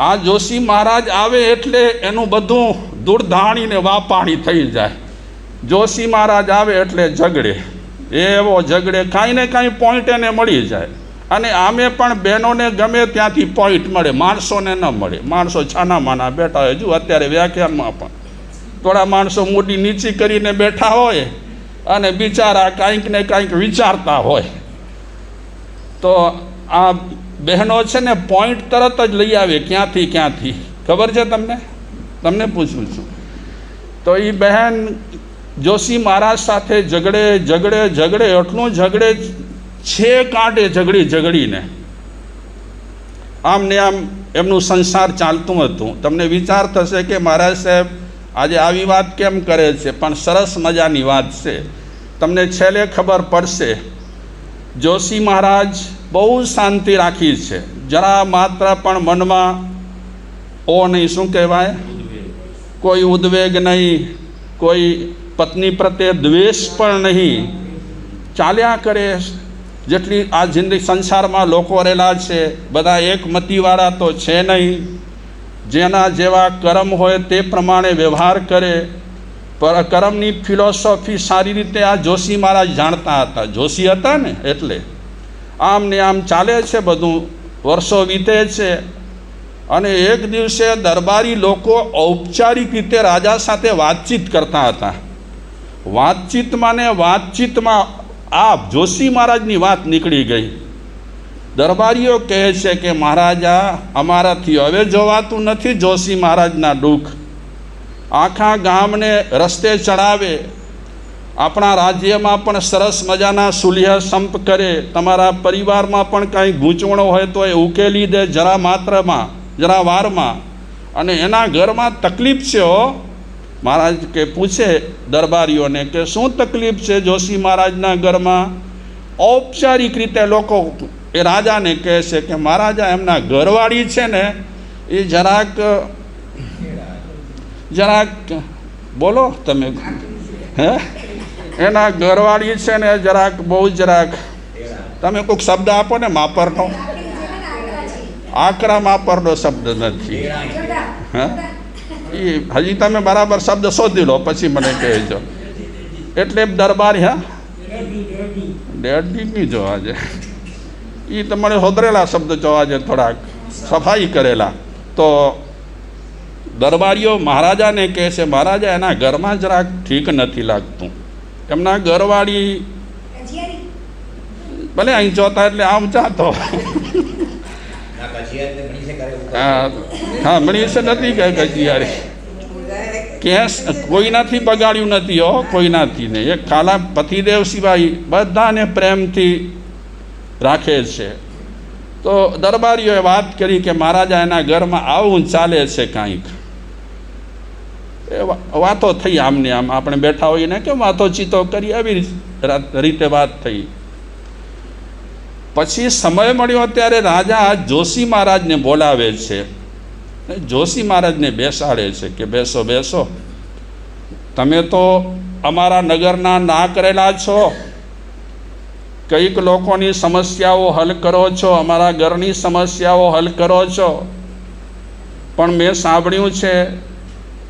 આ જોશી મહારાજ આવે એટલે એનું બધું દૂરધાણીને વાપાણી થઈ જાય. જોશી મહારાજ આવે એટલે ઝઘડે. એવો ઝઘડે કાંઈ ને કાંઈ પોઈન્ટ એને મળી જાય. અને આમે પણ બહેનોને ગમે ત્યાંથી પોઈન્ટ મળે, માણસોને ન મળે. માણસો છાના માના બેઠા હોય. જુઓ અત્યારે વ્યાખ્યાનમાં પણ. થોડા માણસો મોટી નીચી કરીને બેઠા હોય અને બિચારા કાંઈક ને કાંઈક વિચારતા હોય. તો આ બહેનો છે ને પોઈન્ટ તરત જ લઈ આવે ક્યાંથી ક્યાંથી? ખબર છે તમને? તમને પૂછું છું. તો એ બહેન જોશી મહારાજ સાથે ઝઘડે ઝઘડે ઝઘડે, એટલું ઝઘડે છે કાંટે ઝઘડી, ઝઘડીને. આમ ને આમ એમનું સંસાર ચાલતું હતું. તમને વિચાર થશે કે મહારાજ સાહેબ આજે આવી વાત કેમ કરે છે? પણ સરસ મજાની વાત છે. તમને છેલ્લે ખબર પડશે. જોશી મહારાજ બહુ શાંતિ રાખી છે. જરા માત્ર પણ મનમાં, ઓ નહીં, શું કહેવાય? કોઈ ઉદ્વેગ નહીં, કોઈ પત્ની પ્રત્યે દ્વેષ પણ નહીં. ચાલ્યા કરે જેટલી આ જિંદગી સંસારમાં લોકો રહેલા છે, બધા એકમતીવાળા તો છે નહીં. જેના જેવા કર્મ હોય તે પ્રમાણે વ્યવહાર કરે. પર કર્મની ફિલોસોફી સારી રીતે આ જોશી મહારાજ જાણતા હતા. જોશી હતા ને, એટલે. આમ ને આમ ચાલે છે બધું. વર્ષો વીતે છે. અને એક દિવસે દરબારી લોકો ઔપચારિક રીતે રાજા સાથે વાતચીત કરતા હતા. વાતચીતમાં ને વાતચીતમાં આ જોશી મહારાજની વાત નીકળી ગઈ. દરબારીઓ કહે છે કે મહારાજા, અમારાથી હવે જોવાતું નથી જોશી મહારાજના દુઃખ. આખા ગામને રસ્તે ચડાવે આપણા રાજ્યમાં પણ સરસ મજાના સુલિહ સંપ કરે, તમારા પરિવારમાં પણ કાંઈ ગૂંચવણો હોય તો એ ઉકેલી દે જરા માત્રમાં, જરા વારમાં. અને એના ઘરમાં તકલીફ છે મહારાજ કે પૂછે દરબારીઓને કે શું તકલીફ છે જોશી મહારાજના ઘરમાં? ઔપચારિક રીતે લોકો એ રાજાને કહે છે કે મહારાજા, એમના ઘરવાળી છે ને, એ જરાક જરાક, બોલો તમે. હે? એના ઘરવાળી છે ને જરાક બહુ જરાક તમે કોઈક શબ્દ આપો ને માપરનો? આકરા માપરનો શબ્દ નથી. હે? એ હજી તમે બરાબર શબ્દ શોધી લો, પછી મને કહેજો. એટલે દરબાર, હા? ડેડી નહીં જોવા છે એ તમારે હોદરેલા શબ્દ જોવા છે થોડાક સફાઈ કરેલા. તો દરબારીઓ મહારાજાને કહે છે, મહારાજા, એના ઘરમાં જરાક ઠીક નથી લાગતું. એમના ઘરવાળી ભલે અહીં જોતા એટલે આમ ચાતો હા મળી છે નથી કે ગજિયારી કેસ કોઈનાથી બગાડ્યું નથી હો કોઈનાથી ને એક કાલા પતિદેવ સિવાય બધાને પ્રેમથી રાખે છે. તો દરબારીઓએ વાત કરી કે મહારાજા એના ઘરમાં આવું ચાલે છે કાંઈક. એ વાતો થઈ આમને આમ. આપણે બેઠા હોઈએ ને કે વાતો ચીતો કરી આવી રીતે વાત થઈ. પછી સમય મળ્યો ત્યારે રાજા જોશી મહારાજને બોલાવે છે. જોશી મહારાજને બેસાડે છે કે બેસો બેસો. તમે તો અમારા નગરના ના કરેલા છો. કંઈક લોકોની સમસ્યાઓ હલ કરો છો. અમારા ઘરની સમસ્યાઓ હલ કરો છો. પણ મેં સાંભળ્યું છે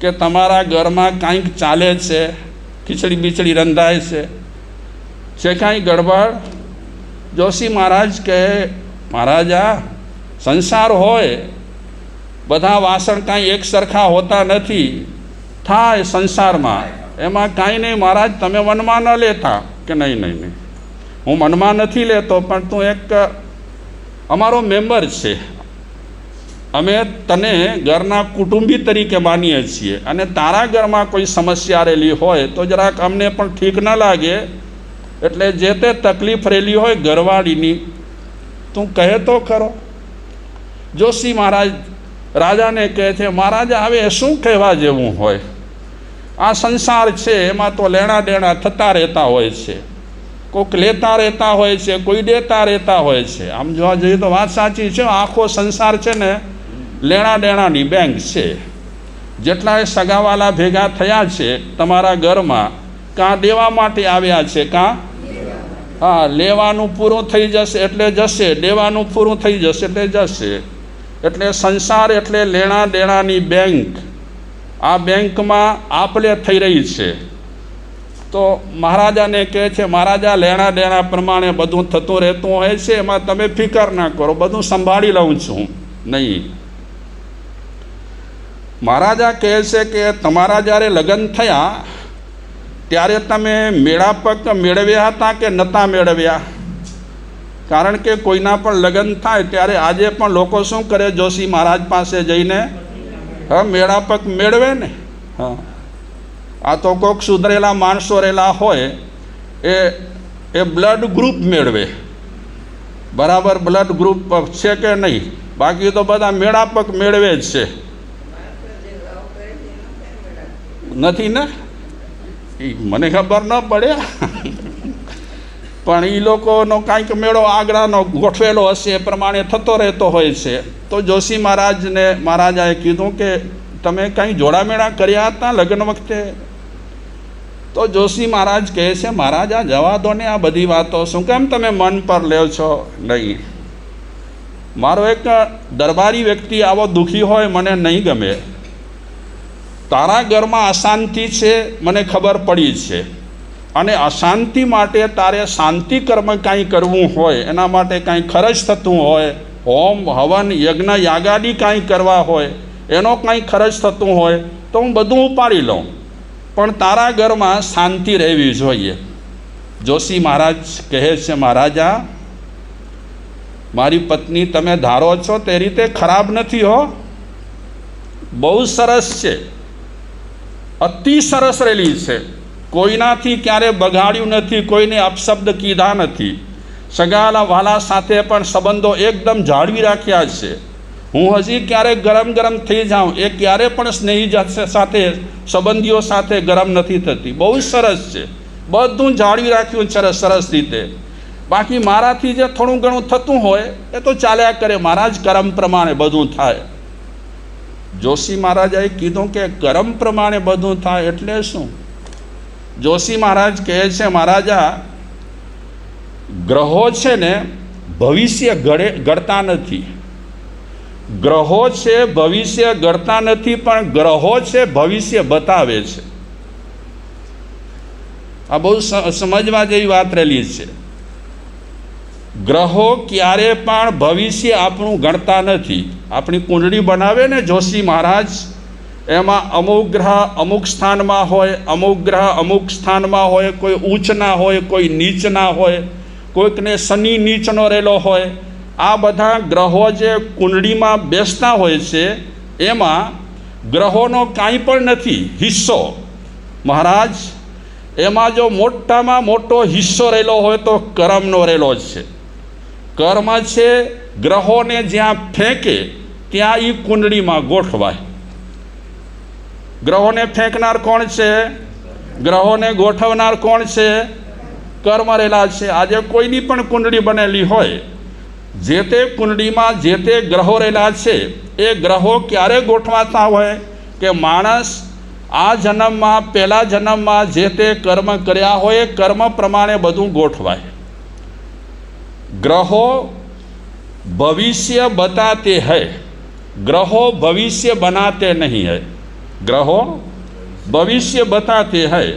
કે તમારા ઘરમાં કાંઈક ચાલે છે, ખીચડી બીચડી રંધાય છે. છે કાંઈ ગડબડ, જોશી મહારાજ કહે, મહારાજા સંસાર હોય, બધા વાસણ કાંઈ એક સરખા હોતા નથી. થાય સંસારમાં. એમાં કાંઈ નહીં, મહારાજ, તમે મનમાં ન લેતા. કે નહીં નહીં નહીં. હું મનમાં નથી લેતો, પણ તું એક અમારો મેમ્બર છે. અમે તને ઘરના કુટુંબી તરીકે માનીએ છીએ અને તારા ઘરમાં કોઈ સમસ્યા રહેલી હોય તો જરાક અમને પણ ઠીક ન લાગે. એટલે જે તે તકલીફ રહેલી હોય ઘરવાળીની, તું કહે તો ખરો. જોશી મહારાજ, રાજાને કહે છે, મહારાજા, હવે શું કહેવા જેવું હોય? આ સંસાર છે, એમાં તો લેણા દેણા થતા રહેતા હોય છે. કોઈક લેતા રહેતા હોય છે, કોઈ દેતા રહેતા હોય છે. આમ જોવા જઈએ તો વાત સાચી છે, આખો સંસાર છે ને લેણા દેણાની બેંક છે. જેટલા સગાવાલા ભેગા થયા છે, તમારા ઘરમાં કાં દેવા માટે આવ્યા છે, કાં? હા, લેવાનું પૂરું થઈ જશે એટલે જશે, દેવાનું પૂરું થઈ જશે એટલે જશે. એટલે સંસાર એટલે લેણા દેણાની બેંક. આ બેંકમાં આપલે થઈ રહી છે. તો મહારાજાને કહે છે, મહારાજા લેણા દેણા પ્રમાણે બધું થતું રહેતું હોય છે, એમાં તમે ફિકર ના કરો, બધું સંભાળી લઉં છું. નહીં. મહારાજા કહે છે કે તમારા જ્યારે લગ્ન થયા, ત્યારે તમે મેળાપક મેળવ્યા હતા કે નહોતા મેળવ્યા? કારણ કે કોઈના પણ લગ્ન થાય, ત્યારે આજે પણ લોકો શું કરે? જોશી મહારાજ પાસે જઈને, હા મેળાપક મેળવે ને? હા. આ તો કોઈક સુધરેલા માણસો રહેલા હોય, એ એ બ્લડ ગ્રુપ મેળવે. બરાબર બ્લડ ગ્રુપ છે કે નહીં? બાકી તો બધા મેળાપક મેળવે જ છે. નથી ને? એ મને ખબર ન પડે. પણ એ લોકોનો કાંઈક મેળો આગળનો ગોઠવેલો હશે એ પ્રમાણે થતો રહેતો હોય છે. તો જોશી મહારાજને, મહારાજાએ કીધું કે તમે કાંઈ જોડામેળા કર્યા હતા લગ્ન વખતે? તો જોશી મહારાજ કહે છે, મહારાજ, આ જવા દો ને આ બધી વાતો શું કેમ તમે મન પર લેવ છો? નહીં. મારો એક દરબારી વ્યક્તિ આવો દુઃખી હોય, મને નહીં ગમે. તારા ઘરમાં અશાંતિ છે, મને ખબર પડી છે. અને અશાંતિ માટે તારે શાંતિ કર્મ કાંઈ કરવું હોય, એના માટે કાંઈ ખર્ચ થતું હોય, હોમ, હવન, યજ્ઞ, યાગાદી કાંઈ કરવા હોય, એનો કાંઈ ખર્ચ થતું હોય, તો હું બધું ઉપાડી લઉં. પણ તારા ઘરમાં શાંતિ રહેવી જોઈએ. જોશી મહારાજ કહે છે, મહારાજા, મારી પત્ની તમે ધારો છો તે રીતે ખરાબ નથી હો. બહુ સરસ છે. અતિ સરસ રહેલી છે. કોઈનાથી ક્યારે બગાડ્યું નથી, કોઈને અપશબ્દ કીધા નથી. સગાલા વાલા સાથે પણ સંબંધો એકદમ જાળવી રાખ્યા છે. હું હજી ક્યારે ગરમ ગરમ થઈ જાઉં, એ ક્યારે પણ સ્નેહી સાથે, સંબંધીઓ સાથે ગરમ નથી થતી. બહુ સરસ છે. બધું જાળવી રાખ્યું સરસ સરસ રીતે. બાકી મારાથી જે થોડું ઘણું થતું હોય, એ તો ચાલ્યા કરે. મારા જ કરમ પ્રમાણે બધું થાય. જોશી મહારાજાએ કીધું કે કરમ પ્રમાણે બધું થાય એટલે શું? જોશી મહારાજ કહે છે, મહારાજા, ગ્રહો છે ને ભવિષ્ય ઘડે ઘડતા નથી. ગ્રહો છે, ભવિષ્ય ઘડતા નથી, પણ ગ્રહો છે, ભવિષ્ય બતાવે છે. આ બહુ સમજવા જેવી વાત રહેલી છે. ગ્રહો ક્યારે પણ ભવિષ્ય આપણું ગણતા નથી. આપણી કુંડળી બનાવે ને જોશી મહારાજ, એમાં અમુક ગ્રહ અમુક સ્થાનમાં હોય, અમુક ગ્રહ અમુક સ્થાનમાં હોય, કોઈ ઊંચના હોય, કોઈ નીચના હોય, કોઈકને શનિ નીચનો રહેલો હોય. આ બધા ગ્રહો જે કુંડળીમાં બેસતા હોય છે, એમાં ગ્રહોનો કાંઈ પણ નથી, હિસ્સો. મહારાજ, એમાં જો મોટામાં મોટો હિસ્સો રહેલો હોય તો કરમનો રહેલો જ છે. કર્મ છે, ગ્રહોને જ્યાં ફેંકે, ત્યાં એ કુંડળીમાં ગોઠવાય. ગ્રહોને ફેંકનાર કોણ છે? ગ્રહોને ગોઠવનાર કોણ છે? કર્મ રહેલા છે. આજે કોઈની પણ કુંડળી બનેલી હોય, જે તે કુંડળીમાં જે તે ગ્રહો રહેલા છે, એ ગ્રહો ક્યારે ગોઠવાતા હોય કે માણસ આ જન્મમાં પહેલા જન્મમાં જે તે કર્મ કર્યા હોય કર્મ પ્રમાણે બધું ગોઠવાય. ग्रहो भविष्य बताते हैं ग्रहो भविष्य बनाते नहीं है ગ્રહો ભવિષ્ય બતાતે હૈ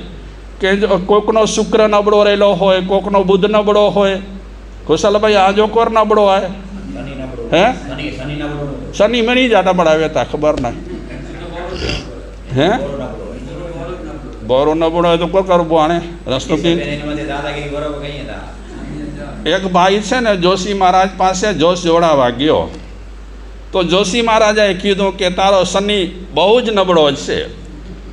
કે જો કોકનો શુક્ર નબળો રહેલો હોય કોકનો બુધ નબળો હોય કુશલભાઈ આજો કોર નબળો હોય હે શનિ મણી જાતા પડાવે તા ખબર ના હે બોરો નબળો હોય તો કોઈ કરવું આણે રસ્તો કે એક ભાઈ છે ને જોશી મહારાજ પાસે જોશ જોડાવા ગયો. તો જોશી મહારાજાએ કીધું કે તારો શનિ બહુ જ નબળો છે.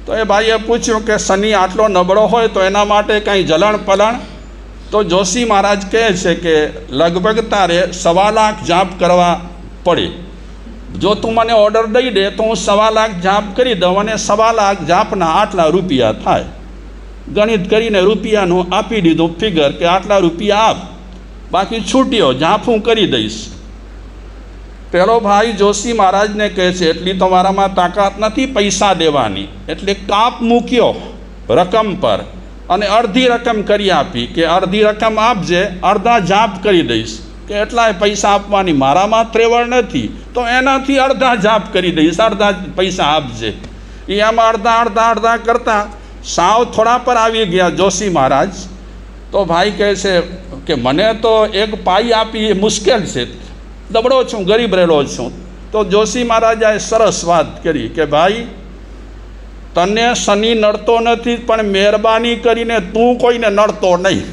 તો એ ભાઈએ પૂછ્યું કે શનિ આટલો નબળો હોય તો એના માટે કંઈ જલણ પલણ? તો જોશી મહારાજ કહે છે કે લગભગ તારે સવા લાખ જાપ કરવા પડે. જો તું મને ઓર્ડર દઈ દે તો હું સવા લાખ જાપ કરી દઉં અને સવા લાખ જાપના આટલા રૂપિયા થાય. ગણિત કરીને રૂપિયાનું આપી દીધું ફિગર કે આટલા રૂપિયા આપ. બાકી છૂટ્યો, ઝાંફું કરી દઈશ. પેલો ભાઈ જોશી મહારાજને કહે છે, એટલી તમારામાં તાકાત નથી પૈસા દેવાની. એટલે કાપ મૂક્યો રકમ પર અને અડધી રકમ કરી આપી કે અડધી રકમ આપજે, અડધા જાપ કરી દઈશ કે એટલાય પૈસા આપવાની મારામાં ત્રેવળ નથી, તો એનાથી અડધા જાપ કરી દઈશ, અડધા પૈસા આપજે. એ આમાં અડધા અડધા અડધા કરતાં સાવ થોડા પર આવી ગયા જોશી મહારાજ. તો ભાઈ કહે છે કે મને તો એક પાઈ આપી એ મુશ્કેલ છે. દબડો છું, ગરીબ રહેલો છું. તો જોશી મહારાજાએ સરસ વાત કરી કે ભાઈ, તને શનિ નડતો નથી પણ મહેરબાની કરીને તું કોઈને નડતો નહીં.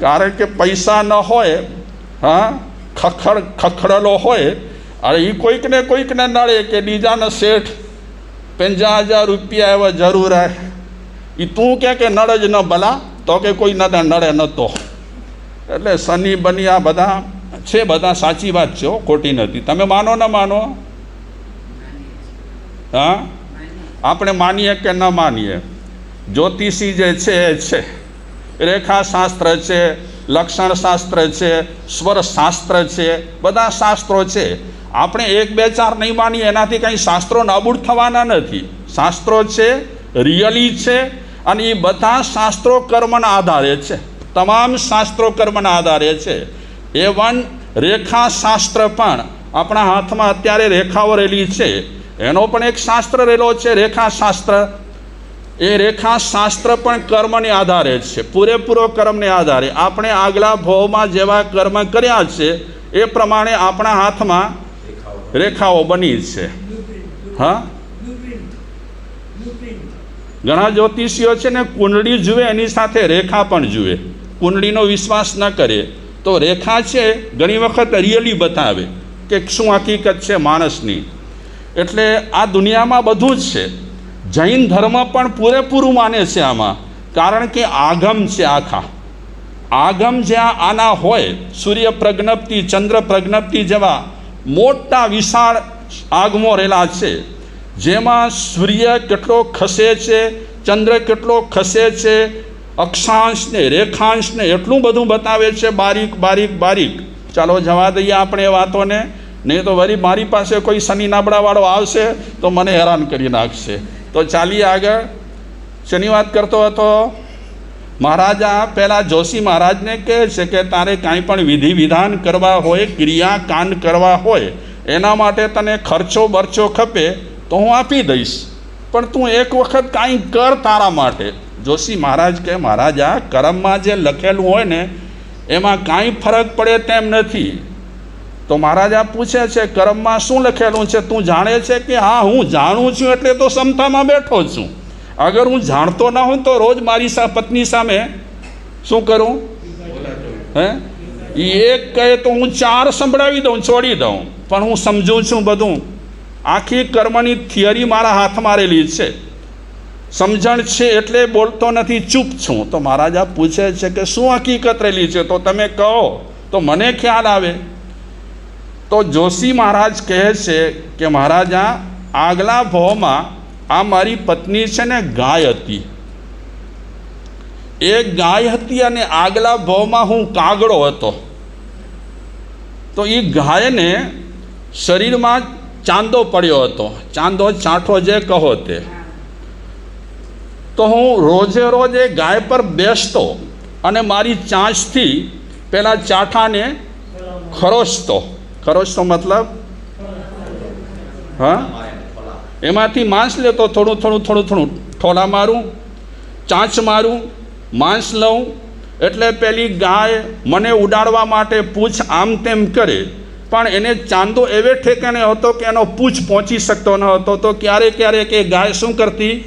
કારણ કે પૈસા ન હોય, હા, ખખડ, ખખડેલો હોય અને એ કોઈકને કોઈકને નડે કે બીજાને શેઠ પંજા હજાર રૂપિયા એવા જરૂર હે. એ તું કે કે નડે જ ન ભલા, તો કે કોઈ નદા નડે નતો. એટલે શનિ, બની આ બધા છે બધા સાચી વાત છે ખોટી નથી. તમે માનો ન માનો? હા? આપણે માનીએ કે ન માનીએ? જ્યોતિષી જે છે એ છે. રેખાશાસ્ત્ર છે, લક્ષણશાસ્ત્ર છે સ્વર શાસ્ત્ર છે, બધા શાસ્ત્રો છે. આપણે એક બે ચાર નહીં માનીએ, એનાથી કંઈ શાસ્ત્રો નાબૂદ થવાના નથી. શાસ્ત્રો છે, રિયલી છે, અને એ બધા શાસ્ત્રો કર્મના આધારે છે. તમામ શાસ્ત્રો કર્મના આધારે છે. એ વન રેખાશાસ્ત્ર પણ આપણા હાથમાં અત્યારે રેખાઓ રહેલી છે. એનો પણ એક શાસ્ત્ર રહેલો છે, રેખાશાસ્ત્ર. એ રેખાશાસ્ત્ર પણ કર્મને આધારે છે, પૂરેપૂરો કર્મને આધારે. આપણે આગલા ભવમાં જેવા કર્મ કર્યા છે, એ પ્રમાણે આપણા હાથમાં રેખાઓ બની જ છે. હા? ઘણા જ્યોતિષીઓ છે ને કુંડળી જુએ, એની સાથે રેખા પણ જુએ. કુંડળીનો વિશ્વાસ ન કરે. તો રેખા છે, ઘણી વખત રિયલી બતાવે કે શું હકીકત છે માણસની. એટલે આ દુનિયામાં બધું જ છે. જૈન ધર્મ પણ પૂરેપૂરું માને છે આમાં. કારણ કે આગમ છે આખા. આગમ જ્યાં આના હોય સૂર્ય પ્રજ્ઞપ્તિ ચંદ્ર પ્રજ્ઞપ્તિ જેવા મોટા વિશાળ આગમો રહેલા છે. જેમાં સૂર્ય કેટલો ખસે છે, ચંદ્ર કેટલો ખસે છે અક્ષાંશને રેખાંશને એટલું બધું બતાવે છે બારીક બારીક બારીક. ચાલો જવા દઈએ આપણે એ વાતોને. નહીં તો વળી મારી પાસે કોઈ શનિ નાબડાવાળો આવશે તો મને હેરાન કરી નાખશે. તો ચાલીએ આગળ. શેની વાત કરતો હતો? મહારાજા પહેલાં જોશી મહારાજને કહે છે કે તારે કાંઈ પણ વિધિ વિધાન કરવા હોય ક્રિયા કાંડ કરવા હોય, એના માટે તને ખર્ચો બરચો ખપે, તો હું આપી દઈશ. પણ તું એક વખત કાંઈ કર તારા માટે. જોશી મહારાજ કે મહારાજા કરમમાં જે લખેલું હોય ને, એમાં કાંઈ ફરક પડે તેમ નથી. તો મહારાજા પૂછે છે, કરમમાં શું લખેલું છે? તું જાણે છે કે, હા, હું જાણું છું, એટલે તો સમતામાં બેઠો છું. અગર હું જાણતો ના હોઉં તો રોજ મારી સા, પત્ની સામે શું કરું? હે? એક કહે તો હું ચાર સંભળાવી દઉં, છોડી દઉં. પણ હું સમજું છું બધું. આખી કર્મની થિયરી મારા હાથમાં રહેલી છે. સમજણ છે એટલે બોલતો નથી, ચૂપ છું. તો મહારાજા પૂછે છે કે શું હકીકત રહેલી છે? તો તમે કહો. તો મને ખ્યાલ આવે. તો જોશી મહારાજ કહે છે કે મહારાજા આગલા ભાવમાં આ મારી પત્ની છે ને ગાય હતી. એ ગાય હતી અને આગલા ભાવમાં હું કાગડો હતો. તો એ ગાયને શરીરમાં ચાંદો પડ્યો હતો. ચાંદો ચાંઠો જે કહો તે. તો હું રોજે રોજ એ ગાય પર બેસતો અને મારી ચાંચથી પેલા ચાઠાને ખરોસતો. ખરોચતો મતલબ? હા? એમાંથી માંસ લેતો થોડું થોડું થોડું થોડું ઠોડા મારું, ચાંચ મારું, માંસ લઉં. એટલે પેલી ગાય મને ઉડાડવા માટે પૂછ આમ તેમ કરે. પણ એને ચાંદો એવે ઠેકાણે હતો કે એનો પૂછ પહોંચી શકતો ન હતો. તો ક્યારેક ક્યારેક એ ગાય શું કરતી?